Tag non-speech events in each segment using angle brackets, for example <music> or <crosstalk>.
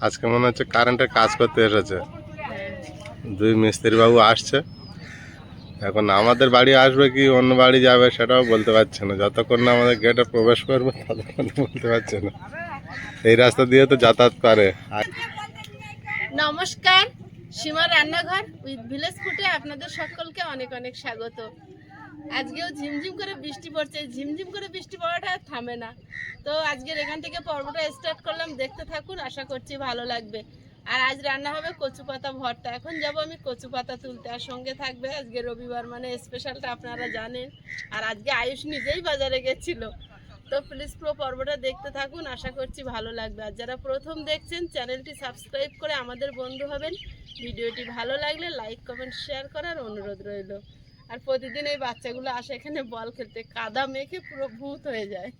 আজকে মনে হচ্ছে কারেন্টের কাজ করতে এসেছে। দুই মিস্ত্রি বাবু আসছে। এখন আমাদের বাড়ি আসবে কি, অন্য বাড়ি যাবে সেটাও বলতে পারছে না। যতক্ষণ না আমাদের গেটে প্রবেশ করবে, ততক্ষণ বলতে পারছে না। এই রাস্তা দিয়ে তো যাতায়াত করে। নমস্কার, সীমা রান্নাঘর উইথ ভিলেজ ফুটে আপনাদের সকলকে অনেক অনেক স্বাগত। আজকেও ঝিমঝিম করে বৃষ্টি পড়ছে। ঝিমঝিম করে বৃষ্টি পড়াটা আর থামে না। তো আজকের এখান থেকে পর্বটা স্টার্ট করলাম। দেখতে থাকুন, আশা করছি ভালো লাগবে। আর আজ রান্না হবে কচু পাতা ভর্তা। এখন যাব আমি কচু পাতা তুলতে। আর সঙ্গে থাকবে আজকে রবিবার মানে স্পেশালটা আপনারা জানেন। আর আজকে আয়ুষ নিজেই বাজারে গেছিল। তো প্লিজ পুরো পর্বটা দেখতে থাকুন, আশা করছি ভালো লাগবে। আর যারা প্রথম দেখছেন, চ্যানেলটি সাবস্ক্রাইব করে আমাদের বন্ধু হবেন। ভিডিওটি ভালো লাগলে লাইক কমেন্ট শেয়ার করার অনুরোধ রইল। আর প্রতিদিন এই বাচ্চাগুলো আসে এখানে বল খেলতে কাদা মেখে পুরো ভূত হয়ে যায়।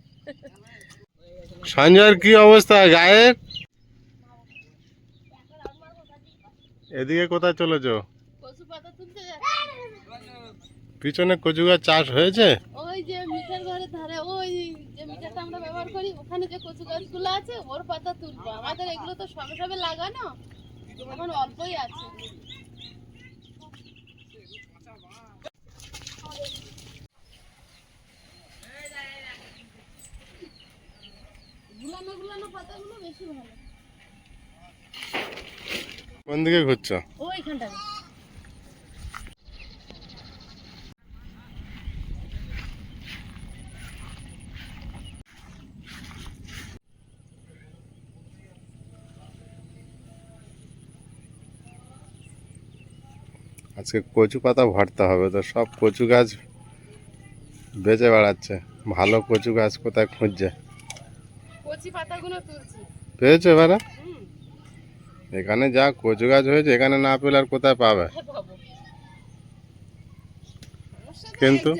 সঞ্জয়ের কি অবস্থা? গায়ের? এদিকে কোথায় চলেছো? পিছনে কচু গাছ চাষ হয়েছে? ওই যে মিঠার ঘরের ধারে ওই যে মিঠারটা আমরা ব্যবহার করি ওখানে যে কচু গাছগুলো আছে ওর পাতা তুলবো। আমাদের এগুলো তো সবে সবে লাগানো এখন অল্পই আছে গুলানো গুলানো পাতাগুলো বেশি ভালো কোন দিকে ঘুরছো? ওইখানটা আজকে কচু পাতা ভরতে হবে তো সব কচু গাছ বেঁচে বেড়াচ্ছে। ভালো কচু গাছ কোথায় খুঁজছে? পেয়েছ এবারে? এখানে যা কচু গাছ হয়েছে এখানে না পেলে আর কোথায় পাবে? তো কিন্তু?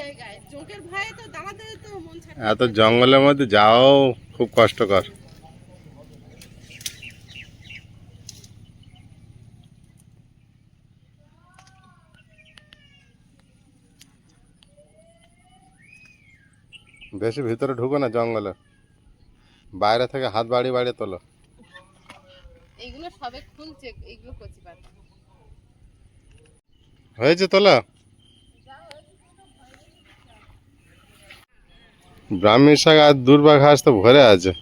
এত জঙ্গলের মধ্যে যাওয়াও খুব কষ্টকর। বেশি ভিতরে ঢুকো না জঙ্গলে। বাইরে থেকে হাত বাড়ি বাড়িয়ে তোলো। এইগুলো সবে খুলছে এইগুলো কচি পাতা হয়েছে তোলা? ব্রাহ্মী শাক আর দুর্বা ঘাস তো ভরে আছে।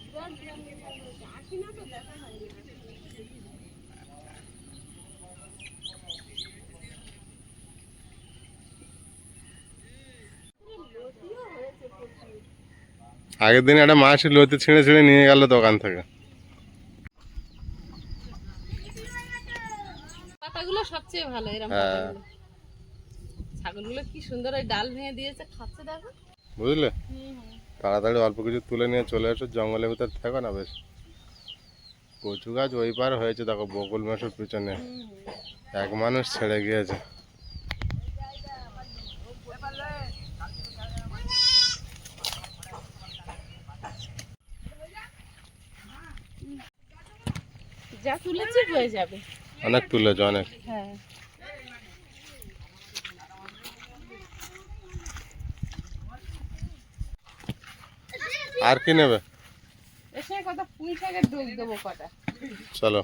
আগের দিন একটা মাসি লতি ছিঁড়ে ছিঁড়ে নিয়ে গেল দোকান থেকে। পাতাগুলো সবচেয়ে ভালো এরকম হ্যাঁ। ছাগলগুলো কি সুন্দর ওই ডাল ভেঙে দিয়েছে খাচ্ছে দেখো। বুঝলে। তাড়াতাড়ি অল্প কিছু তুলে নিয়ে চলে এসো জঙ্গলের ভিতর থাকো না বেশ। কচু গাছ ওই পার হয়েছে দেখো বকুল মেশুর পিছনে। এক মানুষ ছেড়ে গিয়েছে। যা তুলেছি হয়ে যাবে। অনেক তুলেছে অনেক। হ্যাঁ। আর কি নেবে? এসে কটা পুঁই শাকের ডোক দেবো কটা। চলো।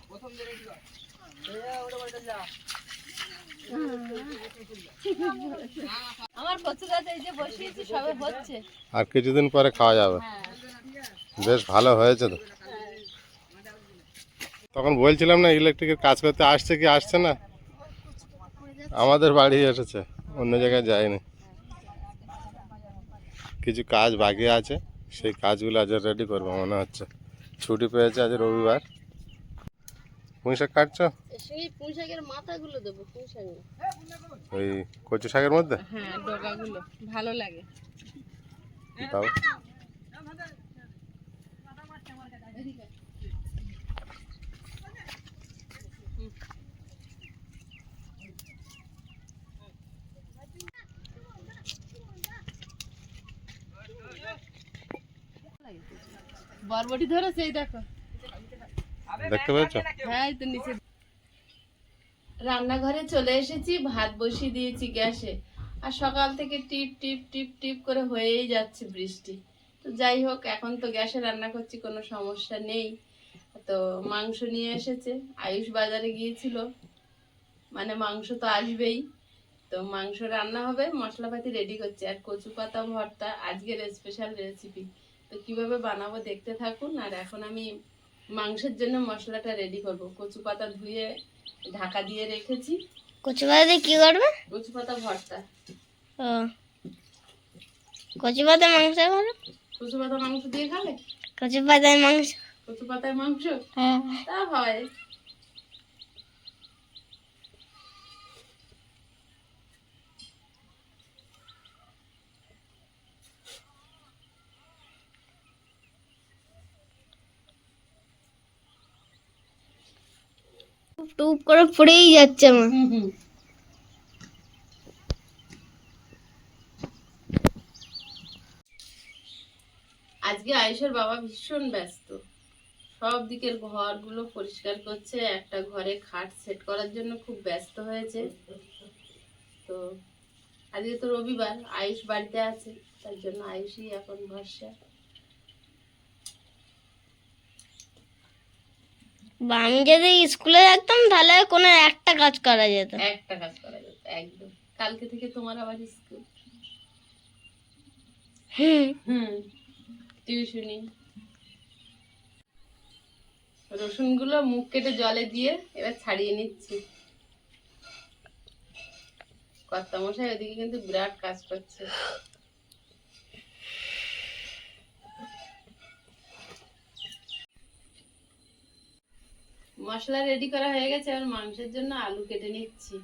আমার কচু গাছ এই যে বসিয়েছি সবে হচ্ছে। আর কিছুদিন পরে খাওয়া যাবে। হ্যাঁ। বেশ ভালো হয়েছে তো। তখন বলছিলাম না ইলেকট্রিকের কাজ করতে আসছে কি আসছে না? আমাদের বাড়ি এসেছে অন্য জায়গায় যায়নি। কিছু কাজ বাকি আছে সেই কাজগুলো আজ রেডি করব মনে হচ্ছে। ছুটি পেয়েছে আজ রবিবার। পুঁই শাক কাটছো? সেই পুঁই শাকের মাথাগুলো দেবো পুঁই শাকের ওই কচু শাকের মধ্যে? হ্যাঁ ডগাগুলো ভালো লাগে। দাও। বরবটি ধরেছে এই দেখো। দেখতে পেয়েছ? হ্যাঁ তো নিচে। রান্নাঘরে চলে এসেছি ভাত বসিয়ে দিয়েছি গ্যাসে। আর সকাল থেকে টিপ টিপ টিপ টিপ করে হয়েই যাচ্ছে বৃষ্টি। তো যাই হোক এখন তো গ্যাসে রান্না করছি কোনো সমস্যা নেই। তো মাংস নিয়ে এসেছে আয়ুষ বাজারে গিয়েছিল। মানে মাংস তো আসবেই। তো মাংস রান্না হবে মশলাপাতি রেডি করছে। আর কচু পাতা ভর্তা আজকের স্পেশাল রেসিপি তো কীভাবে বানাবো দেখতে থাকুন। আর এখন আমি মাংসের জন্য মশলাটা রেডি করব। কচু পাতা ধুয়ে ঢাকা দিয়ে রেখেছি। কচু পাতা কি করবে? কচু পাতা ভর্তা। ও। কচু পাতা মাংস করো কচু পাতা মাংস দিয়ে খাবে? কচু পাতায় মাংস। কচু পাতায় মাংস? হ্যাঁ। তা হয়। টুপ করে পড়েই যাচ্ছে আমার। আজকে আয়ুষের বাবা ভীষণ ব্যস্ত। সব দিকের ঘরগুলো পরিষ্কার করছে, একটা ঘরে খাট সেট করার জন্য খুব ব্যস্ত হয়েছে। তো আজকে তো রবিবার আয়ুষ বাড়িতে আছে, তার জন্য আয়ুষই এখন ভরসা। আমি যদি স্কুলে থাকতাম তাহলে কোনো একটা কাজ করা যেত। একটা কাজ করা যেত একদম। কালকে থেকে তোমার আবার স্কুল। হুম। হুম টিউশনি রসুনগুলো মুখ কেটে জলে দিয়ে এবার ছাড়িয়ে নিচ্ছি। কর্তামশাই ওদিকে কিন্তু বিরাট কাজ করছে। মশলা রেডি করা হয়ে গেছে এবার মাংসের জন্য আলু কেটে নিচ্ছি।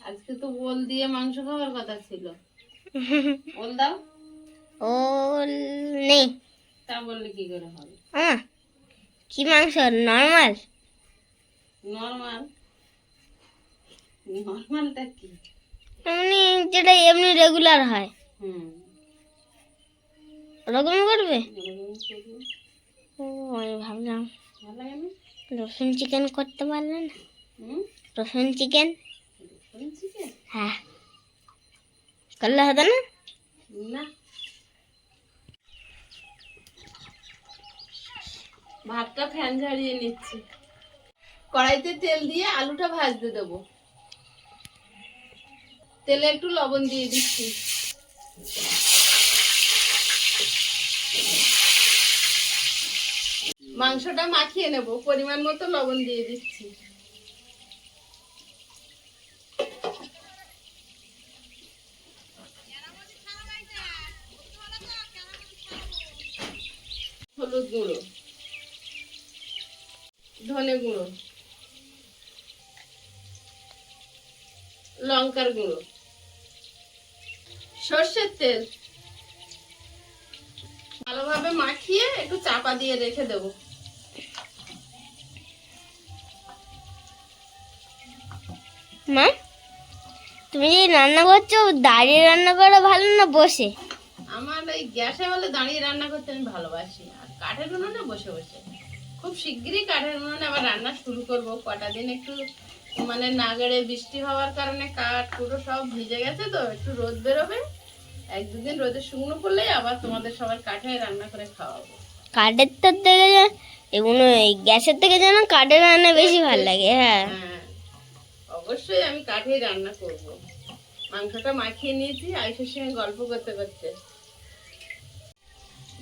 আজকে তো ওল দিয়ে মাংস খাওয়ার কথা ছিল। <laughs> ওল দাও। ওল নেই। তা বললে কি করে হবে? কি মাংস? নর্মাল? নর্মাল? নর্মালটা কি? এমনি যেটা এমনি রেগুলার হয়। হুম। ওরকম করবে? ও আমি ভাবলাম। রসুন চিকেন করতে পারলে না? রসুন চিকেন হ্যাঁ। করলে হতো না? না। ভাতটা ফ্যান ঝাড়িয়ে নিচ্ছি। কড়াইতে তেল দিয়ে আলুটা ভাজতে দেবো। তেলে একটু লবণ দিয়ে দিচ্ছি। মাংসটা মাখিয়ে নেব, পরিমাণ মতো লবণ দিয়ে দিচ্ছি। হলুদ গুঁড়ো, ধনে গুঁড়ো, লঙ্কার গুঁড়ো, সর্ষের তেল। ভালোভাবে মাখিয়ে একটু চাপা দিয়ে রেখে দেবো। মা তুমি যে রান্না করছ দাঁড়িয়ে রান্না করা ভালো না বসে? আমার ওই গ্যাসে হলে দাঁড়িয়ে রান্না করতে আমি ভালোবাসি আর কাঠের উনুনে বসে বসে। খুব শিগগিরই কাঠের উনুনে আবার রান্না শুরু করব কটা দিন একটু মানে নাগড়ে বৃষ্টি হওয়ার কারণে কাঠ পুরো সব ভিজে গেছে তো একটু রোদ বেরোবে। এক দুদিন রোদে শুকনো করলেই আবার তোমাদের সবার কাঠে রান্না করে খাওয়াবো। কাঠের তো থেকে এগুলো এই গ্যাসের থেকে যেন কাঠের রান্না বেশি ভালো লাগে হ্যাঁ। হ্যাঁ। অবশ্যই আমি কাঠেই রান্না করব। মাংসটা মাখিয়ে নিয়েছি আইসের সঙ্গে গল্প করতে করতে।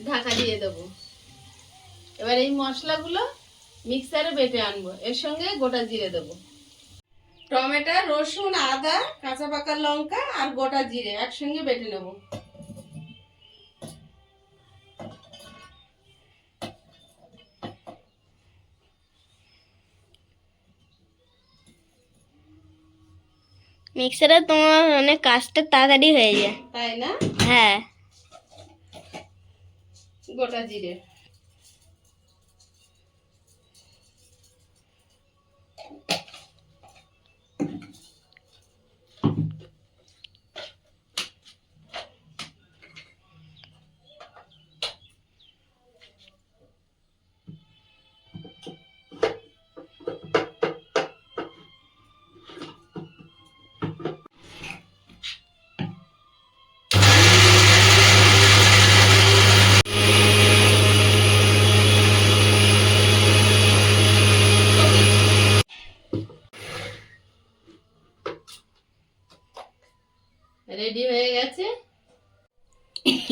ঢাকা দিয়ে দেবো। এবার এই মশলাগুলো মিক্সারে বেটে আনব। এর সঙ্গে গোটা জিরে দেবো। টমেটো, রসুন, আদা, কাঁচা পাকা লঙ্কা আর গোটা জিরে একসঙ্গে বেটে নেব। মিক্সারে তোমার অনেক কাজটা তাড়াতাড়ি হয়ে যায় তাই না হ্যাঁ গোটা জিরে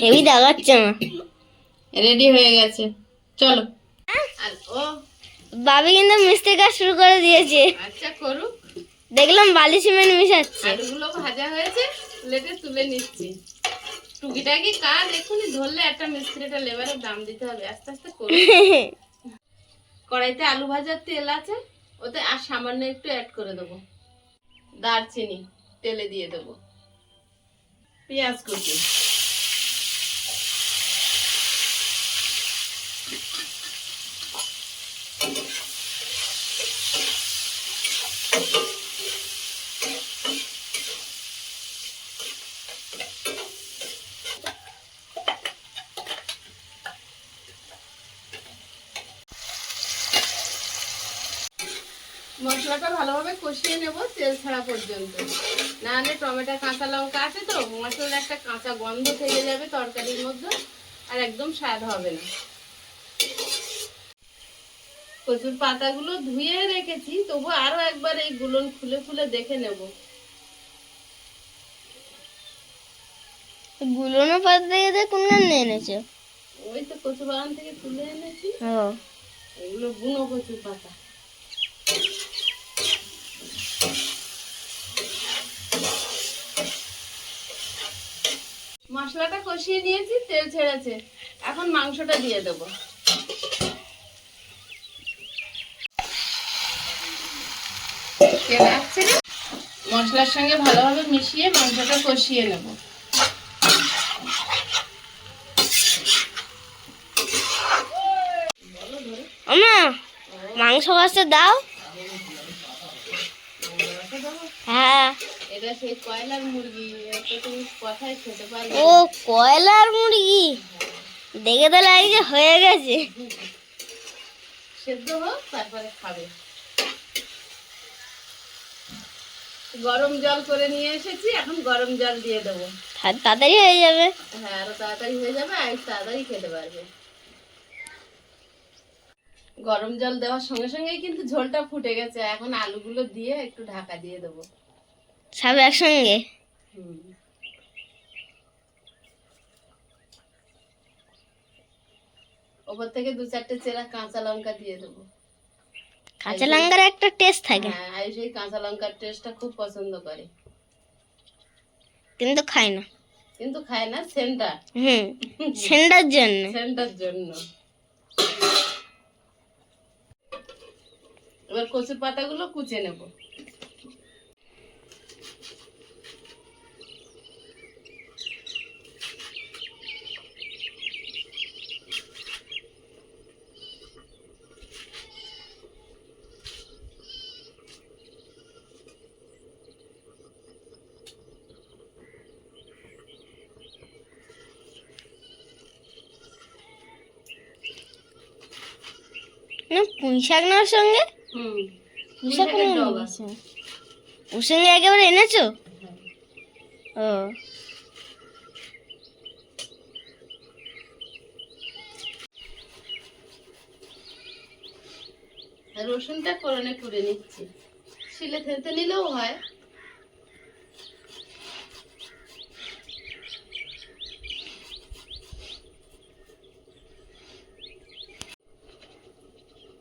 হেভি দেখাচ্ছে মা রেডি হয়ে গেছে। চলো। ও। বাবি কিন্তু মিস্ত্রি কাজ শুরু করে দিয়েছে। আচ্ছা করুক। দেখলাম বালি সিমেন্ট মিশাচ্ছে। আলুগুলো ভাজা হয়েছে প্লেটে তুলে নিচ্ছি। টুকিটাকি কাজ এক্ষুনি ধরলে একটা মিস্ত্রি একটা লেবারের দাম দিতে হবে। আস্তে আস্তে করুক। <laughs> কড়াইতে আলু ভাজার তেল আছে ওতে আর সামান্য একটু অ্যাড করে দেবো। দারচিনি তেলে দিয়ে দেবো। পেঁয়াজ কুচি মশলাটা ভালোভাবে কষিয়ে নেব তেল ছাড়া পর্যন্ত। নাহলে টমেটো কাঁচা লঙ্কা আছে তো মশলার একটা কাঁচা গন্ধ থেকে যাবে তরকারির মধ্যে আর একদম স্বাদ হবে না। কচুর পাতাগুলো ধুয়ে রেখেছি তবু আরও একবার এই গুলন খুলে খুলে দেখে নেব। গুলোনো পাত থেকে কোন গান এনেছো? ওই তো কচু বাগান থেকে তুলে এনেছি। এগুলো বুনো কচুর পাতা। মশলাটা কষিয়ে নিয়েছি, তেল ছেড়েছে। এখন মাংসটা দিয়ে দেবো? মশলার সঙ্গে ভালোভাবে মিশিয়ে মাংসটা কষিয়ে নেব। মাংস কাছে দাও। হ্যাঁ। এটা সেই কয়লার মুরগি এটা তুমি কথায় খেতে পারবে ও কয়লার মুরগি? দেখে তো লাগছে হয়ে গেছে। সেদ্ধ হোক তারপরে খাবে। গরম জল করে নিয়ে এসেছি এখন গরম জল দিয়ে দেবো। তাড়াতাড়ি হয়ে যাবে। হ্যাঁ আরও তাড়াতাড়ি হয়ে যাবে আর তাড়াতাড়ি খেতে পারবে। গরম জল দেওয়ার সঙ্গে সঙ্গেই কিন্তু ঝোলটা ফুটে গেছে এখন আলুগুলো দিয়ে একটু ঢাকা দিয়ে দেবো। সব একসঙ্গে। ওপর থেকে দু চারটে চেরা কাঁচা লঙ্কা দিয়ে দেবো। কাঁচা লঙ্কার একটা টেস্ট থাকে। হ্যাঁ এই কাঁচা লঙ্কার টেস্টটা খুব পছন্দ করে। কিন্তু খাই না। কিন্তু খায় না সেন্টার। হুম সেন্ডার জন্য। সেন্টার জন্য। এবার কচুর পাতাগুলো কুচে নেব। না পুঁই শাক সঙ্গে? পুঁই নিয়ে ডগা। নিয়েছো। ওর সঙ্গে একেবারে এনেছো? ও। আর রসুনটা কোরনে করে নিচ্ছি। শিলে থেতে নিলেও হয়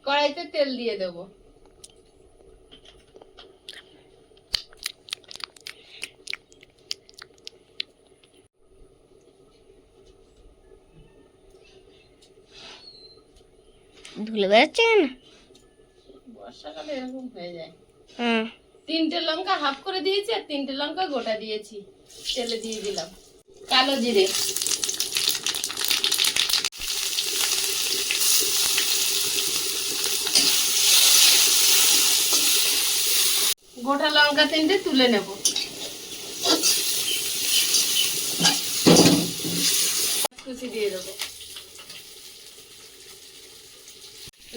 কড়াইতে তেল দিয়ে দেবো। ধুলে বেড়াচ্ছে কেন? বর্ষাকালে এরকম হয়ে যায়। হুম। তিনটে লঙ্কা হাফ করে দিয়েছি আর তিনটে লঙ্কা গোটা দিয়েছি। তেলে দিয়ে দিলাম। কালো জিরে। গোটা লঙ্কা তিনটে তুলে নেব।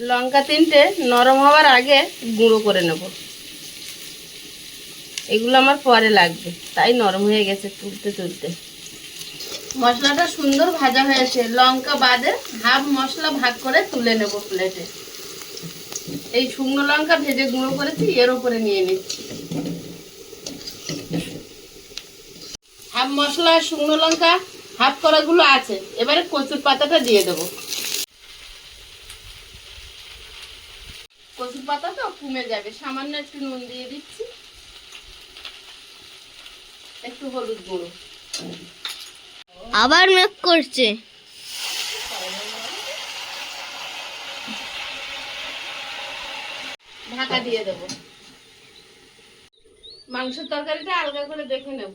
লঙ্কা তিনটে নরম হওয়ার আগে গুঁড়ো করে নেব। এগুলো আমার পরে লাগবে, তাই নরম হয়ে গেছে তুলতে তুলতে। মশলাটা সুন্দর ভাজা হয়েছে, লঙ্কা বাদে হাফ মশলা ভাগ করে তুলে নেব প্লেটে এই শুকনো লঙ্কা ভেজে গুঁড়ো করেছি, এর ওপরে নিয়ে নিচ্ছি। হাফ মশলা শুকনো লঙ্কা হাফ করাগুলো আছে। এবারে কচুর পাতাটা দিয়ে দেবো। কচুর পাতা তো কমে যাবে। সামান্য একটু নুন দিয়ে দিচ্ছি। একটু হলুদ গুঁড়ো। আবার মেক করছে। ঢাকা দিয়ে দেবো। মাংসের তরকারিটা আলগা করে দেখে নেব।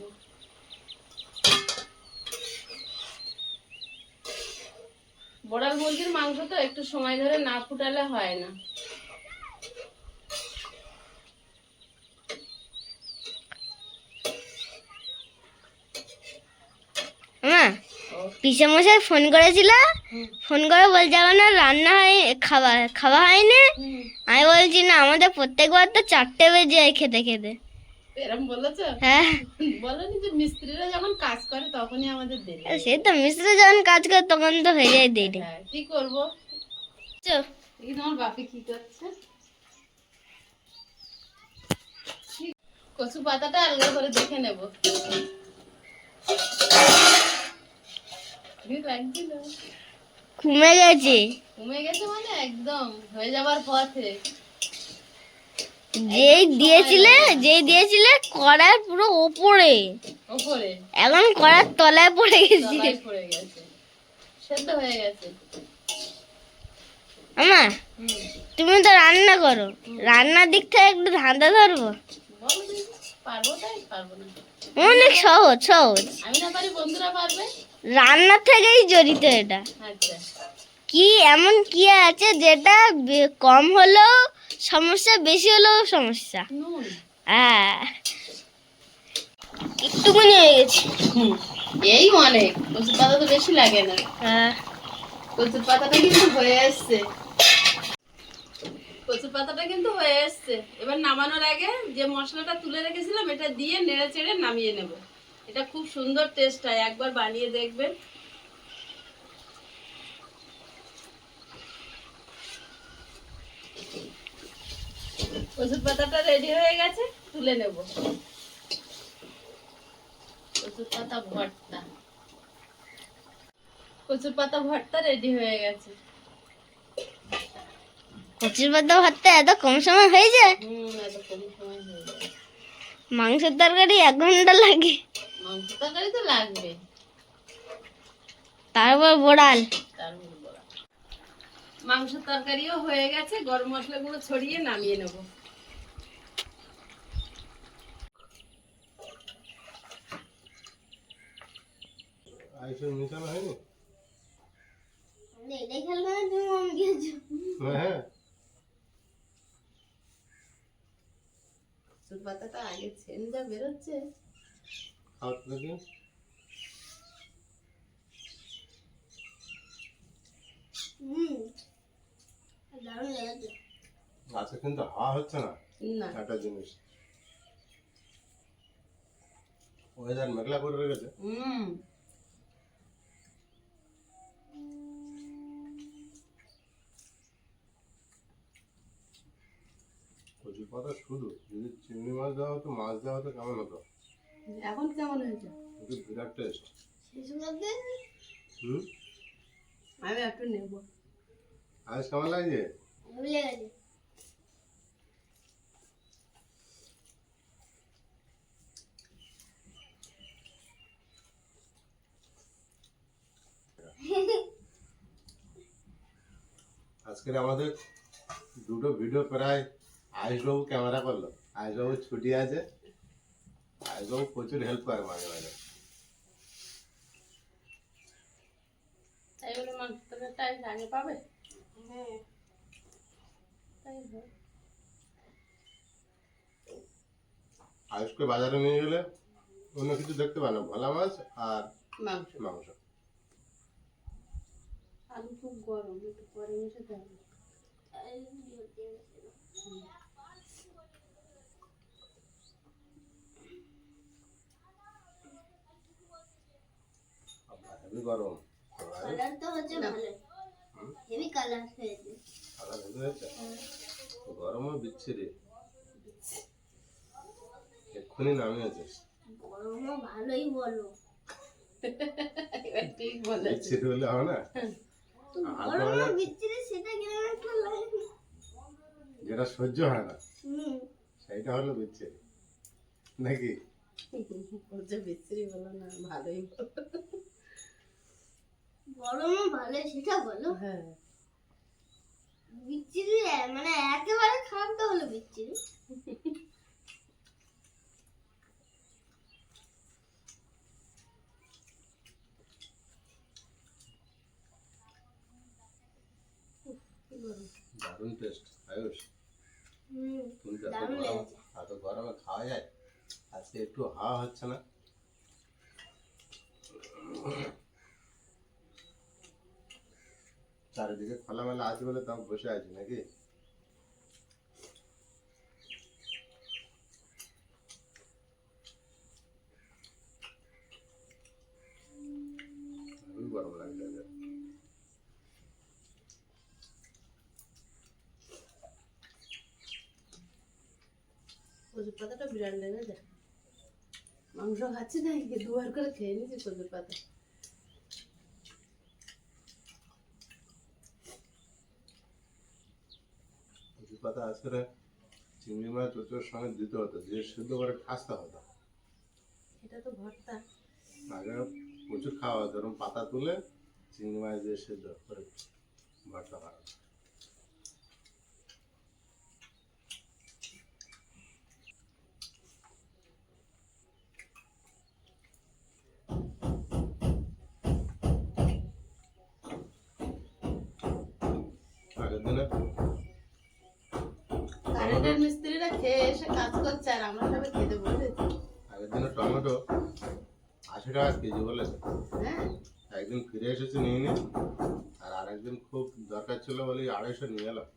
বড়াল মুরগির মাংস তো একটু সময় ধরে না ফুটালে হয় না। পিসে মশাই ফোন করেছিল? ফোন করে বলছে না রান্না হয় খাওয়া খাওয়া হয়নি। আমি বলছি না আমাদের প্রত্যেকবার তো চারটে বেজে যায় খেতে খেতে। বলেছ? হ্যাঁ। বলেনি যে মিস্ত্রিরা যখন কাজ করে তখনই আমাদের দেরি সে তো মিস্ত্রি যখন কাজ করে তখন তো হয়ে যায় দেরি। কি করব? চো, দেখি তোমার বাপে কি করছে? কচু পাতাটা করে দেখে নেব। গেছে। কমে গেছে মানে? একদম। হয়ে যাবার পথে। যেই দিয়েছিলে যেই দিয়েছিলে কড়ার পুরো ওপরে। এখন কড়ার তলায় পড়ে গেছে। আমা তুমি তো রান্না করো। রান্নার দিক থেকে একটু ধান্দা ধরবো? অনেক সহজ সহজ। আমি না পারি বন্ধুরা পারবে? রান্নার থেকেই জড়িত এটা। আচ্ছা। কি এমন কি আছে যেটা কম হলেও সমস্যা বেশি হলেও সমস্যা। হ্যাঁ। একটুখানি হয়ে গেছে। এই অনেক। কচুর পাতা তো বেশি লাগে না। হ্যাঁ। কচুর পাতাটা কিন্তু হয়ে এসছে কচুর পাতাটা কিন্তু হয়ে এসছে এবার নামানোর আগে যে মশলাটা তুলে রেখেছিলাম এটা দিয়ে নেড়ে চেড়ে নামিয়ে নেব। এটা খুব সুন্দর টেস্ট হয়। একবার বানিয়ে দেখবেন। কচুর পাতাটা রেডি হয়ে গেছে তুলে নেব। কচুর পাতা ভর্তা কচুর পাতা ভর্তা রেডি হয়ে গেছে কচুর পাতা ভাতটা এত কম সময় হয়ে যায়। মাংসের তরকারি এক ঘণ্টা লাগে। মাংস তরকারি তো লাগবে। তারপর বোড়াল। মাংসের তরকারিও হয়ে গেছে গরম মশলাগুলো ছড়িয়ে নামিয়ে নেব। আইসে মিশানো হয়নি? মন হ্যাঁ কচুর পাতাটা আগে ছেন যা বেরোচ্ছে। লেগেছে। আচ্ছা কিন্তু হাওয়া হচ্ছে না। না। একটা জিনিস। ওয়েদার মেঘলা করে রেখেছে। হুম। কচুর পাতা শুধু যদি চিংড়ি মাছ দেওয়া হতো মাছ দেওয়া হতো কেমন হতো? এখন কেমন হয়েছে? কিন্তু বিরাট টেস্ট হুম? আমি একটু নেব। আজ কেমন লাগছে? আজকের আমাদের দুটো ভিডিও প্রায় আয়ুষবাবু ক্যামেরা করল। আয়ুষবাবু ছুটি আছে। আয়ুষবাবু প্রচুর হেল্প করে মাঝে মাঝে। তাই বলে মাংস তরকারিটা আগে পাবে? হ্যাঁ। তাই আয়ুষকে বাজারে নিয়ে গেলে অন্য কিছু দেখতে না। ভোলা মাছ আর মাংস। মাংস। আলু খুব গরম একটু পরে মিশাতে হবে হেভি গরম কালার তো হচ্ছে ভালো। হেভি কালার হয়েছে। সাদা ভেজে হয়েছে? গরমও বিচ্ছিরি। এক্ষুনি নামিয়েছে গরমও ভালোই বলো। ঠিক বলেছে। বিচ্ছিরি হলে হবে না? হালকা বিচ্ছিরি সেটা কিনে একটা লাগে যেটা সহ্য হয় না হুম। সেইটা হলো বিচ্ছিরি। নাকি? যে বিচ্ছিরি বলো না ভালোই বলো। গরমও ভালো সেটা বলো। হ্যাঁ। বিচ্ছিরি মানে একেবারে খারাপ তো হলো বিচ্ছিরি। কি দারুণ টেস্ট আয়ুষ। হুম কিন্তু এত গরম এত গরমে খাওয়া যায়? আজকে একটু হাওয়া হচ্ছে না? চারিদিকে খোলামেলা আছে বলে তাও বসে আছি নাকি? গরম লাগছে। কচুর পাতাটা বিরাট লেগে মাংস খাচ্ছি না, দুবার করে খেয়ে নিয়েছি কচুর পাতা। আজকে চিংড়ি মাছ চোচোর সঙ্গে দিতে হতো দিয়ে সিদ্ধ করে খাসতে হতো এটা তো ভর্তা আগে প্রচুর খাওয়া হতো এরকম পাতা তুলে চিংড়ি মাছ দিয়ে সিদ্ধ করে ভর্তা হতো। আগের দিনে কারেন্টের মিস্ত্রিরা খেয়ে এসে কাজ করছে আর আমরা সবাই খেতে বসেছি আগের দিনে টমেটো আশি টাকা কেজি বলেছে হ্যাঁ। একদিন ফিরে এসেছে নিয়ে নি আর আরেকদিন খুব দরকার ছিল বলে আড়াইশো নিয়ে এলাম।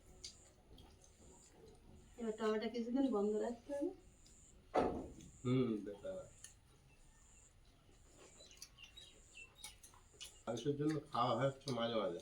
এবার টমেটো কিছুদিন বন্ধ রাখতে হবে। হুম আড়াইশোর জন্য খাওয়া হচ্ছে মাঝে মাঝে।